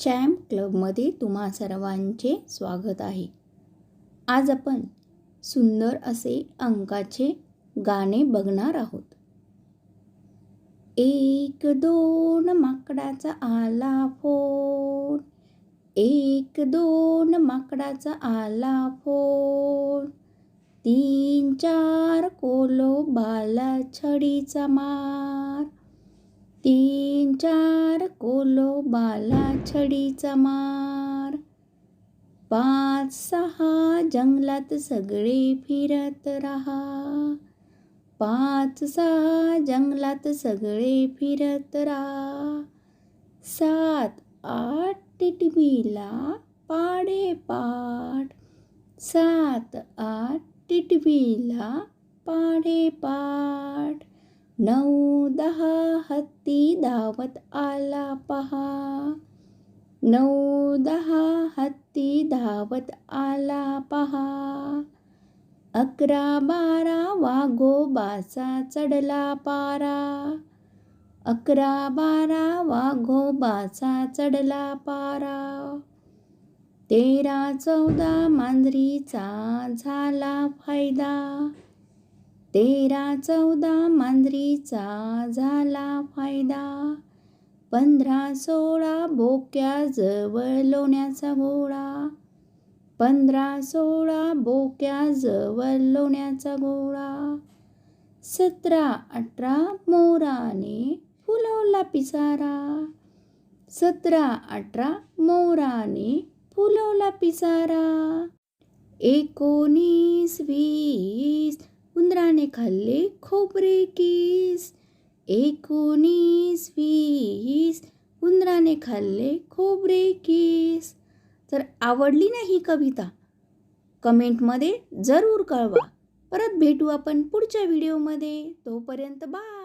Champ क्लबमध्ये तुम्हा सर्वांचे स्वागत आहे. आज आपण सुंदर असे अंकाचे गाणे बघणार आहोत. एक दोन माकडाचा आला फोन. एक दोन माकडाचा आला फोन. तीन चार कोलो बाला छडीचा मार. तीन चार कोलो बाला छडीचा मार. पाच सहा जंगलात सगळे फिरत राहा. पाच सहा जंगलात सगळे फिरत राहा. सात आठ टिटवीला पाडे पाठ. सात आठ टिटवीला पाडे पाठ. नऊ दहा हत्ती धावत आला पहा. नऊ दहा हत्ती धावत आला पहा. अकरा बारा वाघोबाचा चढला पारा. अकरा बारा वाघोबाचा चढला पारा. तेरा चौदा मांजरीचा झाला फायदा. तेरा चौदा मांजरीचा झाला फायदा. पंधरा सोळा बोक्या जवळ लोण्याचा गोळा पंधरा सोळा बोक्याजवळ लोण्याचा गोळा सतरा अठरा मोराने फुलवला पिसारा. सतरा अठरा मोराने फुलवला पिसारा. एकोणीस वीस उंदराने खाल्ले खोबरे किस एकोणीस वीस. उंदराने खाल्ले खोबरे किस. तर आवडली ना ही कविता? कमेंटमध्ये जरूर कळवा. परत भेटू आपण पुढच्या व्हिडिओमध्ये. तोपर्यंत बाय